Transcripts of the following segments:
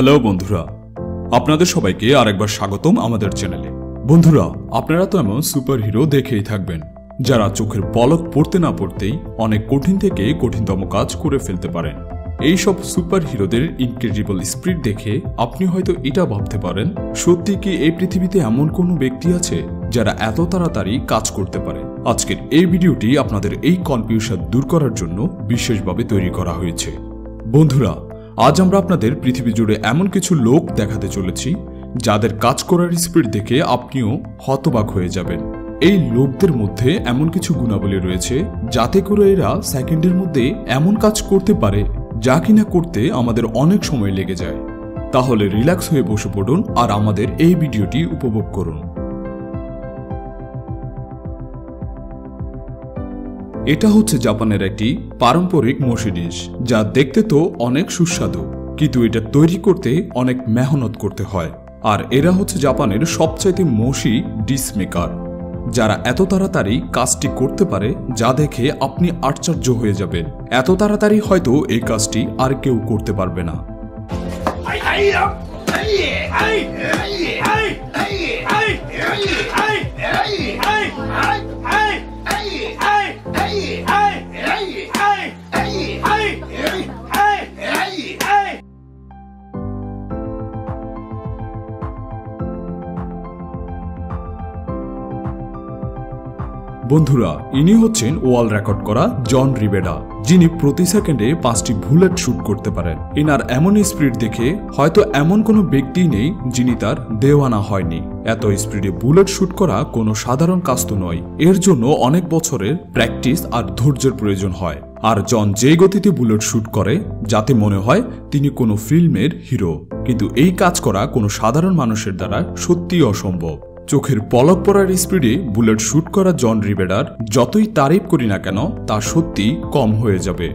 Hello বন্ধুরা, আপনাদের সবাইকে আরেকবার স্বাগতম আমাদের চ্যানেলে। বন্ধুরা, আপনারা তো এমন সুপার হিরো দেখেই থাকবেন, যারা চোখের পলক পড়তে না পড়তেই অনেক কঠিন থেকে কঠিনতম কাজ করে ফেলতে পারেন। এই সব সুপার হিরোদের ইনক্রেডিবল স্পিড দেখে আপনি হয়তো এটা ভাবতে পারেন, সত্যি কি এই পৃথিবীতে এমন কোনো ব্যক্তি আছে যারা এত তাড়াতাড়ি কাজ করতে পারে? আজকের এই ভিডিওটি আপনাদের এই কনফিউশন দূর করার জন্য বিশেষভাবে তৈরি করা হয়েছে। বন্ধুরা আজ আমরা আপনাদের পৃথিবী জুড়ে এমন কিছু লোক দেখাতে চলেছি, যাদের কাজ করার স্পিড দেখে আপনিও হতবাক হয়ে যাবেন। এই লোকদের মধ্যে এমন কিছু গুণাবলী রয়েছে, যাতে করে এরা সেকেন্ডের মধ্যে এমন কাজ করতে পারে, যা কিনা করতে আমাদের অনেক সময় লেগে যায়। তাহলে রিল্যাক্স হয়ে বসে পড়ুন আর আমাদের এই ভিডিওটি উপভোগ করুন। এটা হচ্ছে জাপানের একটি পারম্পরিক মসিডিস যা দেখতে তো অনেক সুস্বাদু কিন্তু এটা তৈরি করতে অনেক মেহনত করতে হয় আর এরা হচ্ছে জাপানের সবচাইতে মসি ডিস মেকার যারা এত তাড়াতাড়ি কাজটি করতে পারে যা দেখে আপনি আশ্চর্য হয়ে যাবেন এত তাড়াতাড়ি হয়তো এই কাজটি আর কেউ করতে পারবে না বন্ধুরা, ইনি হচ্ছেন ওয়াল রেকর্ড করা জন রিবেডা, যিনি প্রতি সেকেন্ডে পাঁচটি বুলেট শুট করতে পারেন। এনার এমন স্পিড দেখে হয়তো এমন কোনো ব্যক্তি নেই যিনি তার দেওয়ানা হয়নি। এত স্পিডে বুলেট শুট করা কোনো সাধারণ কাজ তো নয়। এর জন্য অনেক বছরের প্র্যাকটিস আর ধৈর্যের প্রয়োজন হয়। আর জন যে গতিতে বুলেট শুট করে, যাতে মনে হয় তিনি কোনো ফিল্মের হিরো। কিন্তু এই কাজ করা কোনো সাধারণ মানুষের দ্বারা সত্যিই অসম্ভব। চোখের পলক পড়ার স্পিডে বুলেট শুট করা জন রিবেডার যতই তারিফ করি না কেন, তা সত্যি কম হয়ে যাবে।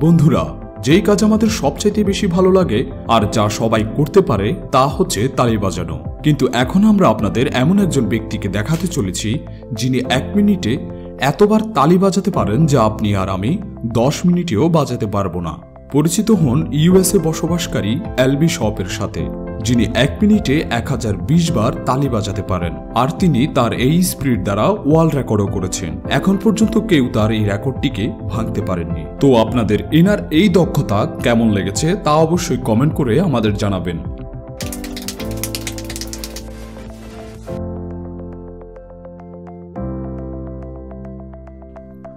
বন্ধুরা, যেই কাজ আমাদের সবচাইতে বেশি ভালো লাগে আর যা সবাই করতে পারে, তা হচ্ছে তালি বাজানো। কিন্তু এখন আমরা আপনাদের এমন একজন ব্যক্তিকে দেখাতে চলেছি, যিনি এক মিনিটে এতবার তালি বাজাতে পারেন যা আপনি আর আমি দশ মিনিটেও বাজাতে পারব না। পরিচিত হন ইউএসএ বসবাসকারী এলবি শপের সাথে, যিনি এক মিনিটে এক হাজার বিশ বার তালি বাজাতে পারেন। আর তিনি তার এই স্পিড দ্বারা ওয়াল রেকর্ডও করেছেন। এখন পর্যন্ত কেউ তার এই রেকর্ডটিকে ভাঙতে পারেননি। তো আপনাদের এনার এই দক্ষতা কেমন লেগেছে তা অবশ্যই কমেন্ট করে আমাদের জানাবেন।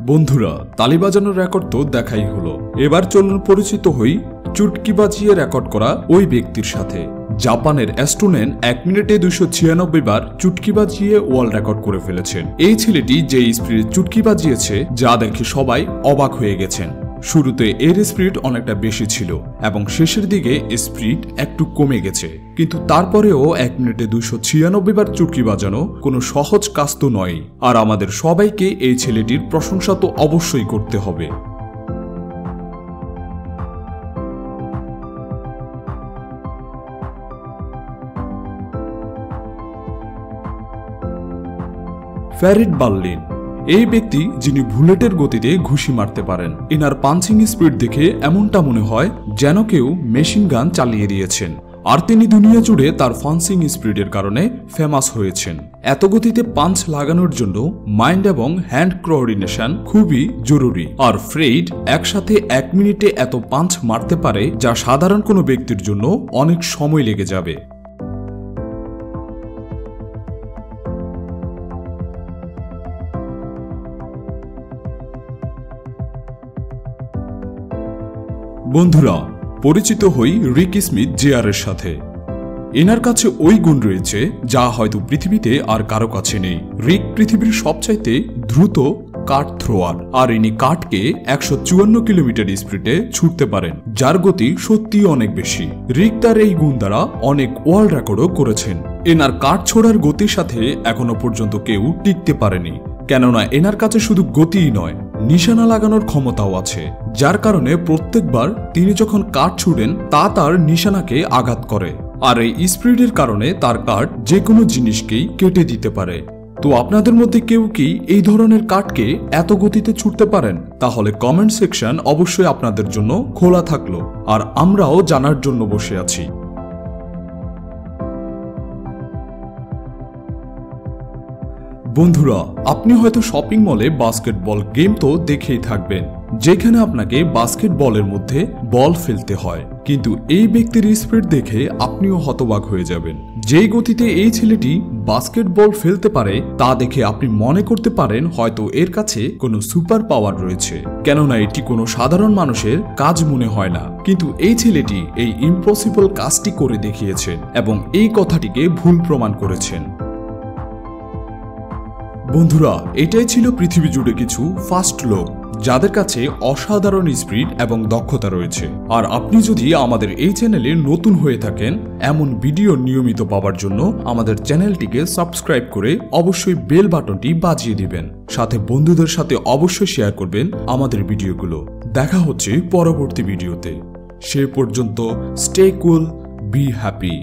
বন্ধুরা, তালি বাজানোর রেকর্ড তো দেখাই হলো। এবার চলুন পরিচিত হই চুটকি বাজিয়ে রেকর্ড করা ওই ব্যক্তির সাথে। জাপানের অ্যাস্টোনেন এক মিনিটে দুশো ছিয়ানব্বই বার চুটকি বাজিয়ে ওয়ার্ল্ড রেকর্ড করে ফেলেছেন। এই ছেলেটি যে স্পিডে চুটকি বাজিয়েছে, যা দেখে সবাই অবাক হয়ে গেছেন। শুরুতে এর স্পিড অনেকটা বেশি ছিল এবং শেষের দিকে স্পিড একটু কমে গেছে। কিন্তু তারপরেও এক মিনিটে দুশো ছিয়ানব্বই বার চুটকি বাজানো কোনো সহজ কাজ তো নয় আর আমাদের সবাইকে এই ছেলেটির প্রশংসা তো অবশ্যই করতে হবে। ফ্যারিড বার্লিন এই ব্যক্তি যিনি বুলেটের গতিতে ঘুষি মারতে পারেন। এনার পাঞ্চিং স্পিড দেখে এমনটা মনে হয় যেন কেউ মেশিন গান চালিয়ে দিয়েছেন। আর তিনি দুনিয়া জুড়ে তার ফান্সিং স্পিডের কারণে ফেমাস হয়েছেন। এত গতিতে পাঞ্চ লাগানোর জন্য মাইন্ড এবং হ্যান্ড কোঅর্ডিনেশন খুবই জরুরি। আর ফ্রেইড একসাথে এক মিনিটে এত পাঞ্চ মারতে পারে যা সাধারণ কোনো ব্যক্তির জন্য অনেক সময় লেগে যাবে। বন্ধুরা, পরিচিত হই রিক স্মিথ জেয়ার এর সাথে। এনার কাছে ওই গুণ রয়েছে, যা হয়তো পৃথিবীতে আর কারও কাছে নেই। রিক পৃথিবীর সবচাইতে দ্রুত কাঠ থ্রোয়ার আর ইনি কাঠকে একশো চুয়ান্ন কিলোমিটার স্পিডে ছুটতে পারেন, যার গতি সত্যি অনেক বেশি। রিক তার এই গুণ দ্বারা অনেক ওয়ার্ল্ড রেকর্ডও করেছেন। এনার কাঠ ছোড়ার গতির সাথে এখনও পর্যন্ত কেউ টিকতে পারেনি, কেননা এনার কাছে শুধু গতিই নয় নিশানা লাগানোর ক্ষমতাও আছে, যার কারণে প্রত্যেকবার তিনি যখন কাঠ ছুড়েন, তা তার নিশানাকে আঘাত করে। আর এই স্পিডের কারণে তার কাঠ যে কোনো জিনিসকেই কেটে দিতে পারে। তো আপনাদের মধ্যে কেউ কি এই ধরনের কাঠকে এত গতিতে ছুটতে পারেন? তাহলে কমেন্ট সেকশন অবশ্যই আপনাদের জন্য খোলা থাকল। আর আমরাও জানার জন্য বসে আছি। বন্ধুরা, আপনি হয়তো শপিং মলে বাস্কেটবল গেম তো দেখেই থাকবেন, যেখানে আপনাকে বাস্কেটবলের মধ্যে বল ফেলতে হয়। কিন্তু এই ব্যক্তির স্পিড দেখে আপনিও হতবাক হয়ে যাবেন। যেই গতিতে এই ছেলেটি বাস্কেটবল ফেলতে পারে, তা দেখে আপনি মনে করতে পারেন হয়তো এর কাছে কোনো সুপার পাওয়ার রয়েছে। কেননা এটি কোনো সাধারণ মানুষের কাজ মনে হয় না। কিন্তু এই ছেলেটি এই ইম্পসিবল কাজটি করে দেখিয়েছেন এবং এই কথাটিকে ভুল প্রমাণ করেছেন। বন্ধুরা, এটাই ছিল পৃথিবী জুড়ে কিছু ফাস্ট লোক যাদের কাছে অসাধারণ স্পিড এবং দক্ষতা রয়েছে। আর আপনি যদি আমাদের এই চ্যানেলে নতুন হয়ে থাকেন, এমন ভিডিও নিয়মিত পাওয়ার জন্য আমাদের চ্যানেলটিকে সাবস্ক্রাইব করে অবশ্যই বেল বাটনটি বাজিয়ে দিবেন। সাথে বন্ধুদের সাথে অবশ্যই শেয়ার করবেন আমাদের ভিডিওগুলো দেখা হচ্ছে পরবর্তী ভিডিওতে সে পর্যন্ত স্টে কুল বি হ্যাপি